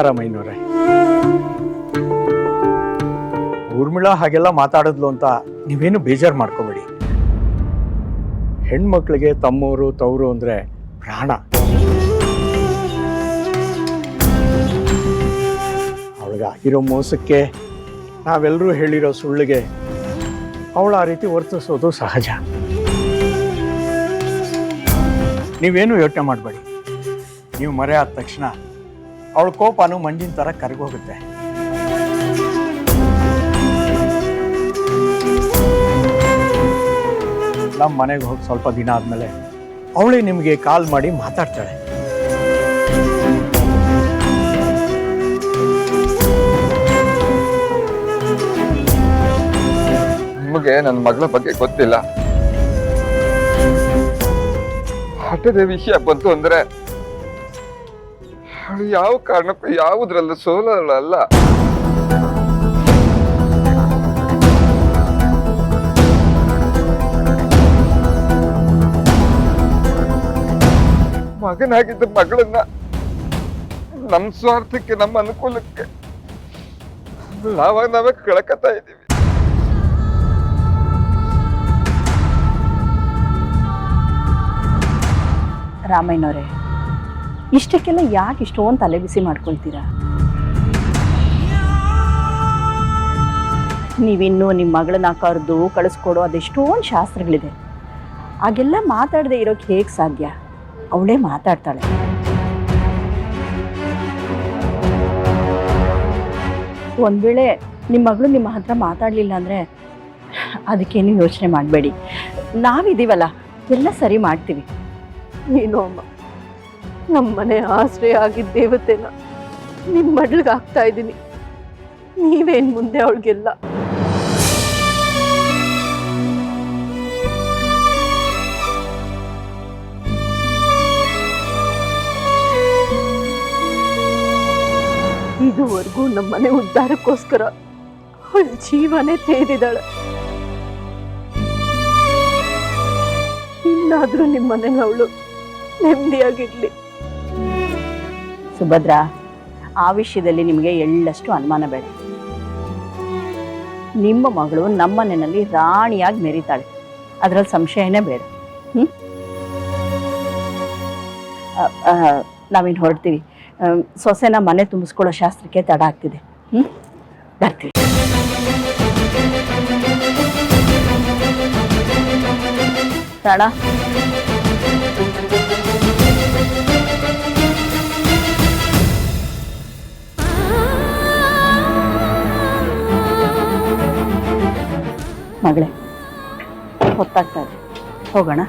ಸೀತಾರಾಮಯ್ಯನವ್ರೆ ಊರ್ಮಿಳಾ ಹಾಗೆಲ್ಲ ಮಾತಾಡಿದ್ಲು ಅಂತ ನೀವೇನು ಬೇಜಾರು ಮಾಡ್ಕೋಬೇಡಿ. ಹೆಣ್ಮಕ್ಳಿಗೆ ತಮ್ಮವರು ತವರು ಅಂದರೆ ಪ್ರಾಣ. ಅವಳಿಗಾಗಿರೋ ಮೋಸಕ್ಕೆ ನಾವೆಲ್ಲರೂ ಹೇಳಿರೋ ಸುಳ್ಳಿಗೆ ಅವಳು ಆ ರೀತಿ ವರ್ತಿಸೋದು ಸಹಜ. ನೀವೇನು ಯೋಚನೆ ಮಾಡಬೇಡಿ. ನೀವು ಮರೆ ಆದ ತಕ್ಷಣ ಅವಳ ಕೋಪನು ಮಂಡಿನ ಥರ ಕರಗೋಗುತ್ತೆ. ನಮ್ಮ ಮನೆಗೆ ಹೋಗಿ ಸ್ವಲ್ಪ ದಿನ ಆದಮೇಲೆ ಅವಳೇ ನಿಮಗೆ ಕಾಲ್ ಮಾಡಿ ಮಾತಾಡ್ತಾಳೆ. ನಿಮಗೆ ನನ್ನ ಮಗಳ ಬಗ್ಗೆ ಗೊತ್ತಿಲ್ಲ. ಹಠದ ವಿಷಯ ಬಂತು ಅಂದ್ರೆ ಅವಳು ಯಾವ ಕಾರಣಕ್ಕೂ ಯಾವುದ್ರಲ್ಲೂ ಸೋಲಲ್ಲ ಮಗನಾಗಿದ್ದ ಮಗಳನ್ನ ನಮ್ಮ ಸ್ವಾರ್ಥಕ್ಕೆ, ನಮ್ಮ ಅನುಕೂಲಕ್ಕೆ ನಾವಾಗ ನಾವೇ ಕಳ್ಕತಾ ಇದ್ದೀವಿ. ರಾಮಯ್ಯನವರೇ ಇಷ್ಟಕ್ಕೆಲ್ಲ ಯಾಕೆ ಇಷ್ಟೊಂದು ತಲೆ ಬಿಸಿ ಮಾಡ್ಕೊಳ್ತೀರಾ? ನೀವಿನ್ನೂ ನಿಮ್ಮ ಮಗಳನ್ನ ಕರೆದು ಕಳಿಸ್ಕೊಡೋ ಅದೆಷ್ಟೊಂದು ಶಾಸ್ತ್ರಗಳಿದೆ. ಹಾಗೆಲ್ಲ ಮಾತಾಡದೆ ಇರೋಕೆ ಹೇಗೆ ಸಾಧ್ಯ? ಅವಳೇ ಮಾತಾಡ್ತಾಳೆ. ಒಂದು ವೇಳೆ ನಿಮ್ಮ ಮಗಳು ನಿಮ್ಮ ಹತ್ರ ಮಾತಾಡಲಿಲ್ಲ ಅಂದರೆ ಅದಕ್ಕೇನು ಯೋಚನೆ ಮಾಡಬೇಡಿ. ನಾವಿದ್ದೀವಲ್ಲ ಎಲ್ಲ ಸರಿ ಮಾಡ್ತೀವಿ. ನೀನು ನಮ್ಮ ಮನೆ ಆಶ್ರಯ ಆಗಿದ್ದ ದೇವತೆನ ನಿಮ್ಮ ಮಡ್ಲಿಗೆ ಹಾಕ್ತಾ ಇದ್ದೀನಿ. ನೀವೇನ್ ಮುಂದೆ ಅವಳಿಗೆಲ್ಲ? ಇದುವರೆಗೂ ನಮ್ಮ ಮನೆ ಉದ್ಧಾರಕ್ಕೋಸ್ಕರ ಅವಳ ಜೀವನೇ ತೇದಿದ್ದಾಳೆ. ಇನ್ನಾದ್ರೂ ನಿಮ್ಮ ಮನೇಲಿ ಅವಳು ನೆಮ್ಮದಿಯಾಗಿರ್ಲಿ ಸುಭದ್ರ, ಆ ವಿಷಯದಲ್ಲಿ ನಿಮಗೆ ಎಳ್ಳಷ್ಟು ಅನುಮಾನ ಬೇಡ. ನಿಮ್ಮ ಮಗಳು ನಮ್ಮ ನಮ್ಮನೆಯಲ್ಲಿ ರಾಣಿಯಾಗಿ ಮೆರಿತಾಳೆ. ಅದರಲ್ಲಿ ಸಂಶಯನೇ ಬೇಡ. ಹ್ಞೂ ನಾವೇನು ಹೊರಡ್ತೀವಿ? ಸೊಸೆನ ಮನೆ ತುಂಬಿಸ್ಕೊಳ್ಳೋ ಶಾಸ್ತ್ರಕ್ಕೆ ತಡ ಆಗ್ತಿದೆ. ಹ್ಞೂ ಬರ್ತೀವಿ. ರಾಣ. ಮಗಳೇ ಹೊತ್ತಾಗ್ತಾ ಇದೆ. ಹೋಗೋಣ.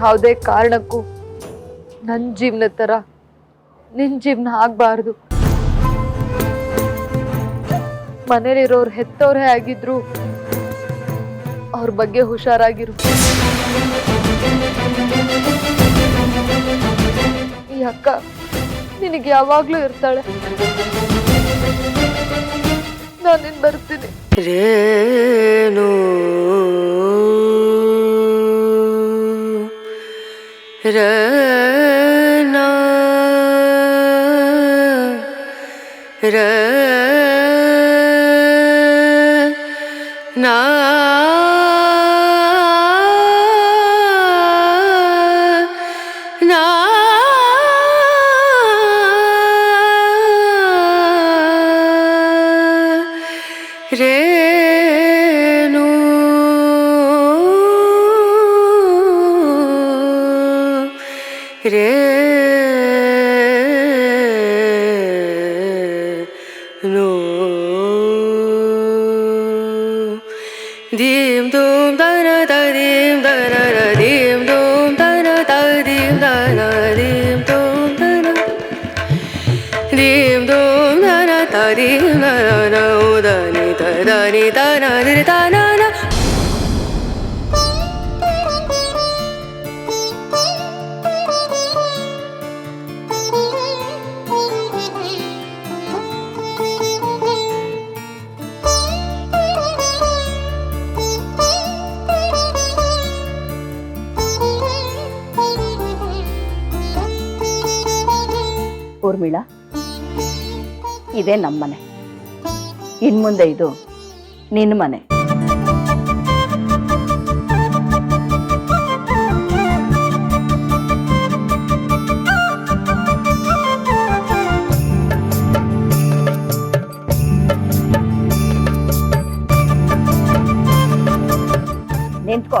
ಯಾವುದೇ ಕಾರಣಕ್ಕೂ ನನ್ನ ಜೀವನ ಥರ ನಿನ್ನ ಜೀವನ ಆಗಬಾರ್ದು. ಮನೇಲಿರೋರು ಹೆತ್ತವರೇ ಆಗಿದ್ರು ಅವ್ರ ಬಗ್ಗೆ ಹುಷಾರಾಗಿರು. ಈ ಅಕ್ಕ ನಿನಗೆ ಯಾವಾಗ್ಲೂ ಇರ್ತಾಳೆ. ನಾನಿನ್ ಬರ್ತೀನಿ. ರನ রে ತ ದ ನಿ ತ ನ ದಿ ರಿ ತ ನ ನ ಊರ್ಮಿಳಾ ಇದೇ ನಮ್ಮನೆ ಇನ್ಮುಂದೆ ಇದು ನಿನ್ನ ಮನೆ ನಿಂತ್ಕೋ ನಿಂತ್ಕೋ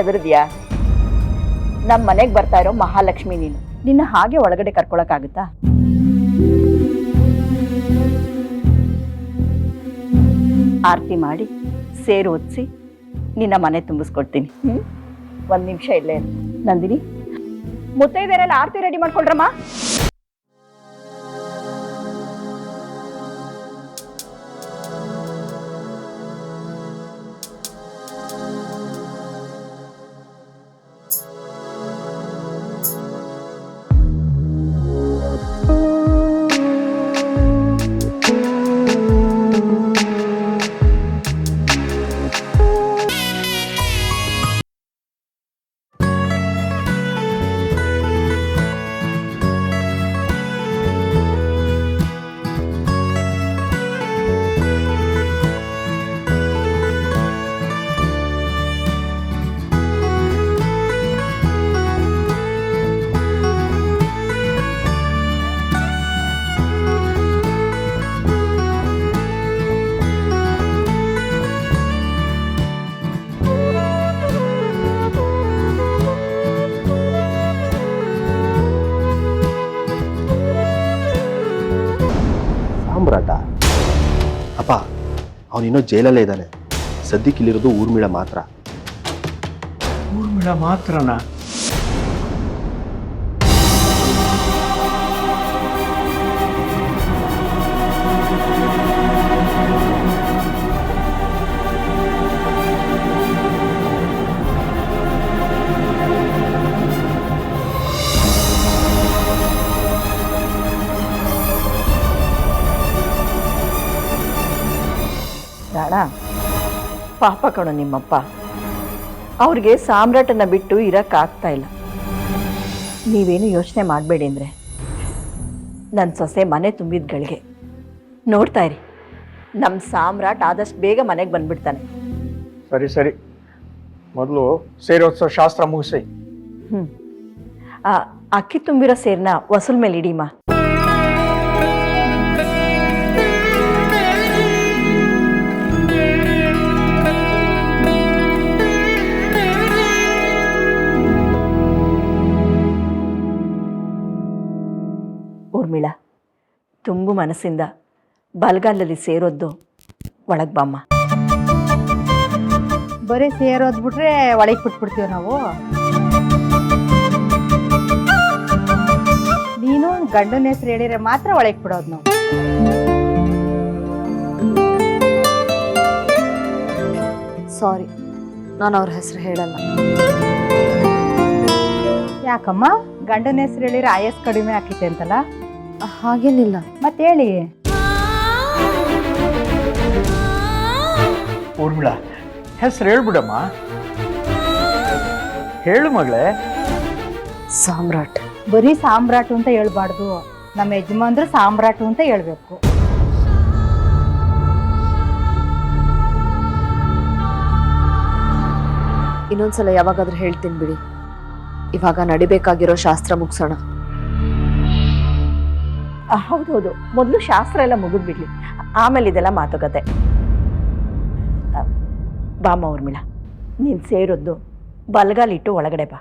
ಹೆದರ್ದ್ಯಾ ನಮ್ಮ ಮನೆಗೆ ಬರ್ತಾ ಇರೋ ಮಹಾಲಕ್ಷ್ಮಿ ನೀನು. ನಿನ್ನ ಹಾಗೆ ಒಳಗಡೆ ಕರ್ಕೊಳಕ್ಕಾಗುತ್ತಾ? ಆರತಿ ಮಾಡಿ, ಸೇರು ಒದಿಸಿ ನಿನ್ನ ಮನೆ ತುಂಬಿಸ್ಕೊಡ್ತೀನಿ. ಒಂದ್ ನಿಮಿಷ ಇಲ್ಲೇ. ನಂದಿನಿ, ಮುತ್ತೈದೆಯರಲ್ಲಿ ಆರತಿ ರೆಡಿ ಮಾಡ್ಕೊಳ್ರಮ್ಮ? ಅವನಿನ್ನೂ ಜೈಲಲ್ಲೇ ಇದ್ದಾನೆ. ಸದ್ಯಕ್ಕೆ ಇಲ್ಲಿರೋದು ಊರ್ಮಿಳ ಮಾತ್ರ. ಊರ್ಮಿಳ ಮಾತ್ರನಾ? ಪಾಪ ಕಣೋ ನಿಮ್ಮಪ್ಪ. ಅವ್ರಿಗೆ ಸಾಮ್ರಾಟನ ಬಿಟ್ಟು ಇರೋಕ್ಕಾಗ್ತಾ ಇಲ್ಲ. ನೀವೇನು ಯೋಚನೆ ಮಾಡಬೇಡಿ ಅಂದರೆ. ನನ್ನ ಸೊಸೆ ಮನೆ ತುಂಬಿದ ಗಳಿಗೆ ನೋಡ್ತಾ ಇರಿ. ನಮ್ಮ ಸಾಮ್ರಾಟ್ ಆದಷ್ಟು ಬೇಗ ಮನೆಗೆ ಬಂದ್ಬಿಡ್ತಾನೆ. ಸರಿ ಸರಿ. ಮೊದಲು ಸೇರೋತ್ಸವ ಶಾಸ್ತ್ರ ಮುಗಿಸಿ. ಹ್ಞೂ ಅಕ್ಕಿ ತುಂಬಿರೋ ಸೇರನ್ನ ವಸೂಲ್ ಮೇಲೆ ಇಡೀಮಾ? ತುಂಬು ಮನಸ್ಸಿಂದ ಬಲಗಾಲಲ್ಲಿ ಸೇರೋದು ಒಳಗೆ ಬಾಮ್ಮ. ಬರೀ ಸೇರೋದು ಬಿಟ್ರೆ ಒಳಗೆ ಬಿಟ್ಬಿಡ್ತೀವಿ ನಾವು. ನೀನು ಗಂಡನ ಹೆಸರು ಹೇಳಿದ್ರೆ ಮಾತ್ರ ಒಳಗೆ ಬಿಡೋದು ನಾವು. ಸಾರಿ ನಾನು ಅವ್ರ ಹೆಸರು ಹೇಳಲ್ಲ. ಯಾಕಮ್ಮ? ಗಂಡನ ಹೆಸರು ಹೇಳಿದ್ರೆ ಆಯಸ್ ಕಡಿಮೆ ಹಾಕಿತ್ತೆ ಅಂತಲ್ಲ? ಹಾಗೇನಿಲ್ಲ. ಮತ್ತೆ ಹೇಳಿ? ಊರ್ಮಿಳ ಹೆಸರು ಹೇಳ್ಬಿಡಮ್ಮ. ಹೇಳು ಮಗಳೇ. ಸಾಮ್ರಾಟ್. ಬರೀ ಸಾಮ್ರಾಟು ಅಂತ ಹೇಳ್ಬಾರ್ದು. ನಮ್ಮ ಯಜಮಾನ್ರು ಸಾಮ್ರಾಟು ಅಂತ ಹೇಳ್ಬೇಕು. ಇನ್ನೊಂದ್ಸಲ ಯಾವಾಗಾದ್ರೂ ಹೇಳ್ತೀನಿ ಬಿಡಿ. ಇವಾಗ ನಡಿಬೇಕಾಗಿರೋ ಶಾಸ್ತ್ರ ಮುಗಿಸೋಣ. ಹೌದೌದು ಮೊದಲು ಶಾಸ್ತ್ರ ಎಲ್ಲ ಮುಗಿದ್ಬಿಡ್ಲಿ ಆಮೇಲೆ ಇದೆಲ್ಲ ಮಾತುಕತೆ. ಬಾಮ ಊರ್ಮಿಳ ನೀನು ಸೇರೋದು ಬಲಗಾಲಿಟ್ಟು ಒಳಗಡೆ ಬಾ.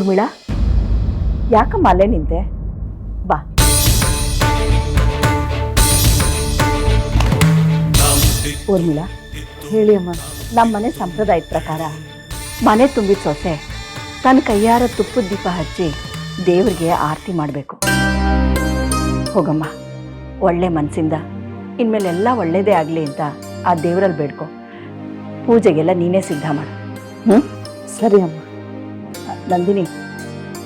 ಊರ್ಮಿಳ? ಯಾಕಮ್ಮ ಅಲ್ಲೇ ನಿಂತೆ? ಬಾ. ಊರ್ಮಿಳ, ಹೇಳಿ ಅಮ್ಮ. ನಮ್ಮ ಮನೆ ಸಂಪ್ರದಾಯದ ಪ್ರಕಾರ ಮನೆ ತುಂಬಿದ ಸೊಸೆ ತನ್ನ ಕೈಯಾರ ತುಪ್ಪದ ದೀಪ ಹಚ್ಚಿ ದೇವ್ರಿಗೆ ಆರತಿ ಮಾಡಬೇಕು. ಹೋಗಮ್ಮ, ಒಳ್ಳೆ ಮನಸ್ಸಿಂದ ಇನ್ಮೇಲೆಲ್ಲ ಒಳ್ಳೇದೇ ಆಗಲಿ ಅಂತ ಆ ದೇವರಲ್ಲಿ ಬೇಡ್ಕೊ. ಪೂಜೆಗೆಲ್ಲ ನೀನೇ ಸಿದ್ಧ ಮಾಡು. ಹ್ಞೂ ಸರಿ ಅಮ್ಮ. ನಂದಿನಿ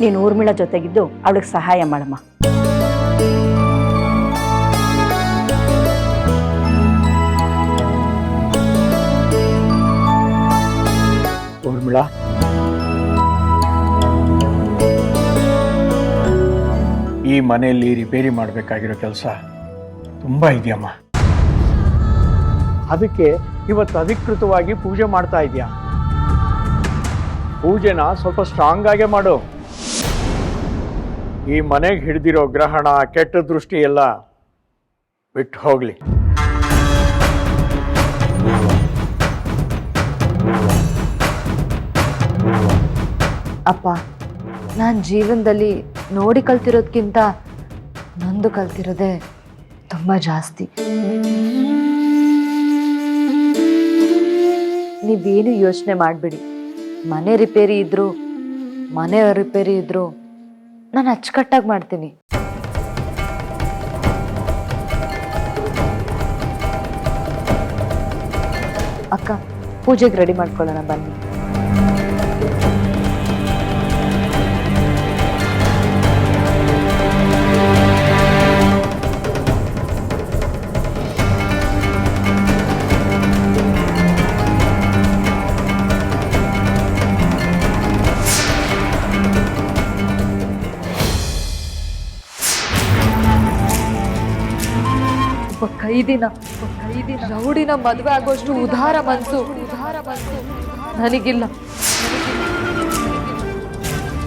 ನೀನು ಊರ್ಮಿಳ ಜೊತೆಗಿದ್ದು ಅವಳಿಗೆ ಸಹಾಯ ಮಾಡಮ್ಮ. ಊರ್ಮಿಳಾ? ಈ ಮನೆಯಲ್ಲಿ ರಿಪೇರಿ ಮಾಡಬೇಕಾಗಿರೋ ಕೆಲಸ ತುಂಬ ಇದೆಯಮ್ಮ. ಅದಕ್ಕೆ ಇವತ್ತು ಅಧಿಕೃತವಾಗಿ ಪೂಜೆ ಮಾಡ್ತಾ ಇದೆಯಾ? ಪೂಜೆನ ಸ್ವಲ್ಪ ಸ್ಟ್ರಾಂಗ್ ಆಗೇ ಮಾಡು. ಈ ಮನೆಗೆ ಹಿಡಿದಿರೋ ಗ್ರಹಣ ಕೆಟ್ಟ ದೃಷ್ಟಿ ಎಲ್ಲ ಬಿಟ್ಟು ಹೋಗ್ಲಿ. ಅಪ್ಪ, ನಾನು ಜೀವನದಲ್ಲಿ ನೋಡಿ ಕಲ್ತಿರೋದ್ಕಿಂತ ನೊಂದು ಕಲ್ತಿರೋದೆ ತುಂಬ ಜಾಸ್ತಿ. ನೀವೇನು ಯೋಚನೆ ಮಾಡಬೇಡಿ. ಮನೆ ರಿಪೇರಿ ಇದ್ರು ಮನೆ ರಿಪೇರಿ ಇದ್ರು ನಾನು ಅಚ್ಚುಕಟ್ಟಾಗಿ ಮಾಡ್ತೀನಿ. ಅಕ್ಕ ಪೂಜೆಗೆ ರೆಡಿ ಮಾಡ್ಕೊಳ್ಳೋಣ ಬನ್ನಿ. ಖೈದಿನ ಕೈದಿನ ರೌಡಿನ ಮದುವೆ ಆಗೋಷ್ಟು ಉದಾರ ಮನ್ಸು ಉದಾರ ಮನ್ಸು ನನಗಿಲ್ಲ.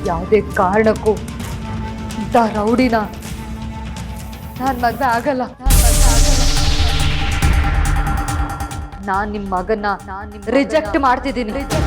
ಯಾವುದೇ ಕಾರಣಕ್ಕೂ ಇಂಥ ರೌಡಿನ ನಾನು ಮದುವೆ ಆಗಲ್ಲ. ನಾನ್ ನಿಮ್ ಮಗನ್ನ ರಿಜೆಕ್ಟ್ ಮಾಡ್ತಿದ್ದೀನಿ. ಏನಿದೆ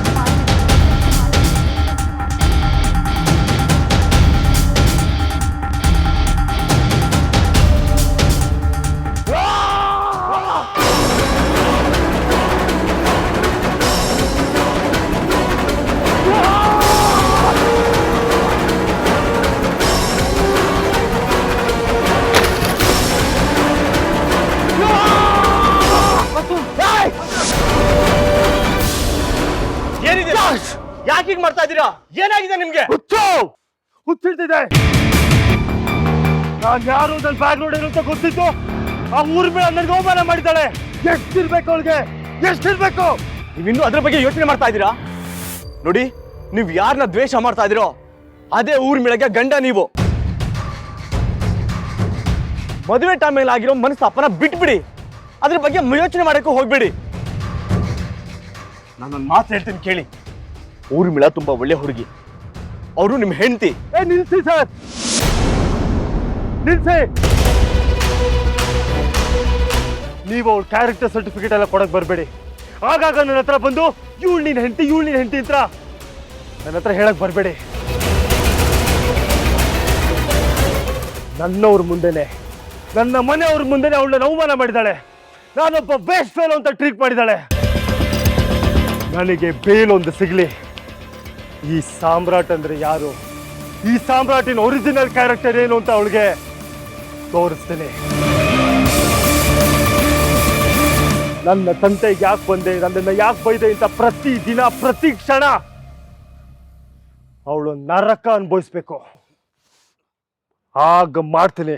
ಯಾಕೆ ಹೀಗೆ ಮಾಡ್ತಾ ಇದ್ದೀರಾ? ಏನಾಗಿದೆ ನಿಮ್ಗೆ? ಹುಚ್ಚು! ಹುಚ್ಚಿಡ್ತಿದೆ ನಾನು ಯಾರು ನನ್ನ ಬ್ಯಾಗ್ ನೋಡಿ ಅಂತ ಗೊತ್ತಿತ್ತು. ಆ ಊರ್ ಮೇಲೆ ನನಗೆ ಅವಮಾನ ಮಾಡಿದ್ದಾಳೆ. ಎಷ್ಟಿರ್ಬೇಕು ಅವಳಿಗೆ? ಎಷ್ಟಿರ್ಬೇಕು? ನೀವಿನ್ನೂ ಅದ್ರ ಬಗ್ಗೆ ಯೋಚನೆ ಮಾಡ್ತಾ ಇದ್ದೀರಾ? ನೋಡಿ ನೀವು ಯಾರನ್ನ ದ್ವೇಷ ಮಾಡ್ತಾ ಇದ್ದೀರೋ ಅದೇ ಊರ್ ಮೇಳಗೆ ಗಂಡ ನೀವು. ಮದುವೆ ಟೈಮ್ ಮೇಲೆ ಆಗಿರೋ ಮನಸ್ಸು ಮನಸ್ತಾಪನ ಬಿಟ್ಬಿಡಿ. ಅದ್ರ ಬಗ್ಗೆ ಯೋಚನೆ ಮಾಡೋಕ್ಕೂ ಹೋಗ್ಬೇಡಿ. ನಾನೊಂದು ಮಾತು ಹೇಳ್ತೀನಿ ಕೇಳಿ. ಊರ್ಮಿಳ ತುಂಬಾ ಒಳ್ಳೆ ಹುಡುಗಿ. ಅವರು ನಿಮ್ಮ ಹೆಂಡತಿ. ಏ, ನಿಲ್ಸಿ ಸರ್. ನಿಲ್ಸಿ. ನೀವು ಅವ್ರ ಕ್ಯಾರೆಕ್ಟರ್ ಸರ್ಟಿಫಿಕೇಟ್ ಎಲ್ಲ ಕೊಡಕ್ ಬರಬೇಡಿ. ಆಗಾಗ ನನ್ನ ಹತ್ರ ಬಂದು, ಇವಳು ನಿನ್ ಹೆಂಡತಿ, ಇವಳು ನಿನ್ ಹೆಂಡತಿ ಅಂತ ನನ್ನ ಹತ್ರ ಹೇಳಕ್ ಬರಬೇಡಿ. ನನ್ನವ್ರ ಮುಂದೆನೆ, ನನ್ನ ಮನೆಯವ್ರ ಮುಂದೆನೆ ಅವಳನ್ನ ಅವಮಾನ ಮಾಡಿದ್ದಾಳೆ ನಾನೊಬ್ಬ ಬೇಸ್ಟ್ ಫೇಲ್ ಅಂತ ಟ್ರೀಟ್ ಮಾಡಿದ್ದಾಳೆ ನನಗೆ ಬೇಲೊಂದು ಸಿಗ್ಲಿ. ಈ ಸಾಮ್ರಾಟ್ ಅಂದ್ರೆ ಯಾರು? ಈ ಸಾಮ್ರಾಟಿನ ಒರಿಜಿನಲ್ ಕ್ಯಾರೆಕ್ಟರ್ ಏನು ಅಂತ ಅವಳಿಗೆ ತೋರಿಸ್ತೇನೆ. ನನ್ನ ತಂದೆಗೆ ಯಾಕೆ ಬಂದೆ? ನನ್ನನ್ನು ಯಾಕೆ ಬೈದೆ ಅಂತ ಪ್ರತಿ ದಿನ, ಪ್ರತಿ ಕ್ಷಣ ಅವಳು ನರಕ ಅನುಭವಿಸ್ಬೇಕು. ಆಗ ಮಾಡ್ತೀನಿ.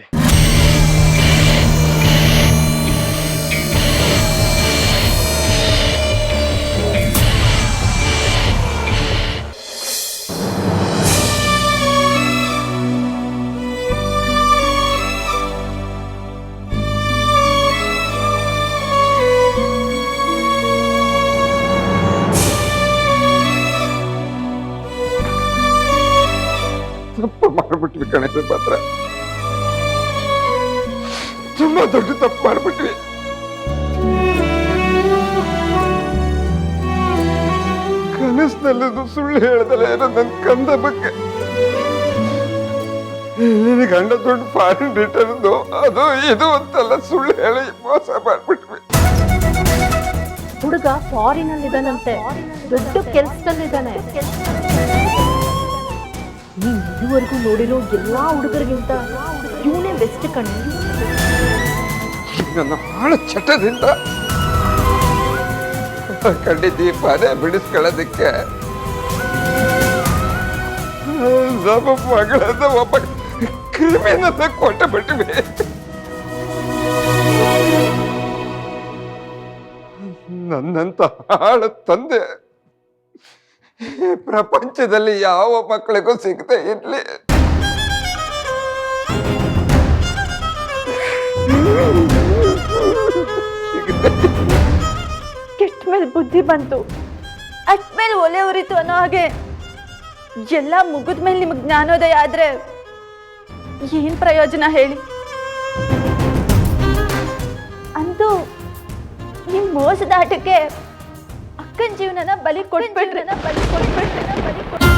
ಮಾಡ್ಬಿಟ್ವಿ ಗಣೇಶ ಪಾತ್ರ ತುಂಬಾ ದೊಡ್ಡ ತಪ್ಪು ಮಾಡ್ಬಿಟ್ವಿ. ಕನಸಿನಲ್ಲದು ಸುಳ್ಳು ಹೇಳ್ದಲ್ಲ ಏನೋ ನನ್ನ ಕಂದ ಬಗ್ಗೆ. ಗಂಡ ದೊಡ್ಡ ಫಾರಿನ್ ರಿಟರ್ನ್ ಅದು ಇದು ಅಂತಲ್ಲ ಸುಳ್ಳು ಹೇಳಿ ಮೋಸ ಮಾಡ್ಬಿಟ್ವಿ. ಹುಡುಗ ಫಾರಿನ್ ಇದ್ದಾನಂತೆ ದೊಡ್ಡ ಕೆಲ್ಸದಲ್ಲಿದ್ದಾನೆ. ಇದುವರೆಗೂ ನೋಡಿರೋ ಎಲ್ಲ ಹುಡುಗರಿಗಿಂತ ಇವನೇ ಬೆಸ್ಟ್ ಕಣ್ಣು ನನ್ನ ಹಾಳು ಚಟದಿಂದ ಕಡ್ಡಿ ದೀಪನೇ ಬಿಡಿಸ್ಕೊಳ್ಳೋದಕ್ಕೆ. ನಮ್ಮ ಮಗಳನ್ನ ಒಬ್ಬ ಕ್ರಿಮಿನನ್ನ ಕೊಟ್ಟು ನನ್ನಂತ ಹಾಳು ತಂದೆ. ಪ್ರಪಂಚದಲ್ಲಿ ಯಾವ ಮಕ್ಕಳಿಗೂ ಸಿಗದೆ ಇರ್ಲಿ. ಕೆಟ್ಟ ಮೇಲೆ ಬುದ್ಧಿ ಬಂತು. ಅಟ್ಮೇಲೆ ಒಲೆ ಉರಿತು ಅನ್ನೋ ಹಾಗೆ ಎಲ್ಲ ಮುಗಿದ ಮೇಲೆ ನಿಮಗೆ ಜ್ಞಾನೋದಯ ಆದ್ರೆ ಏನ್ ಪ್ರಯೋಜನ ಹೇಳಿ? ಅಂತೂ ನಿಮ್ ಮೋಸದಾಟಕ್ಕೆ ಅಕ್ಕನ ಜೀವನನ ಬಲಿ ಕೊಟ್ಬಿಟ್ರೆ ಬಲಿ ಕೊಟ್ಬಿಟ್ರೆ ಬಲಿ ಕೊಟ್ಬಿಟ್ರೆ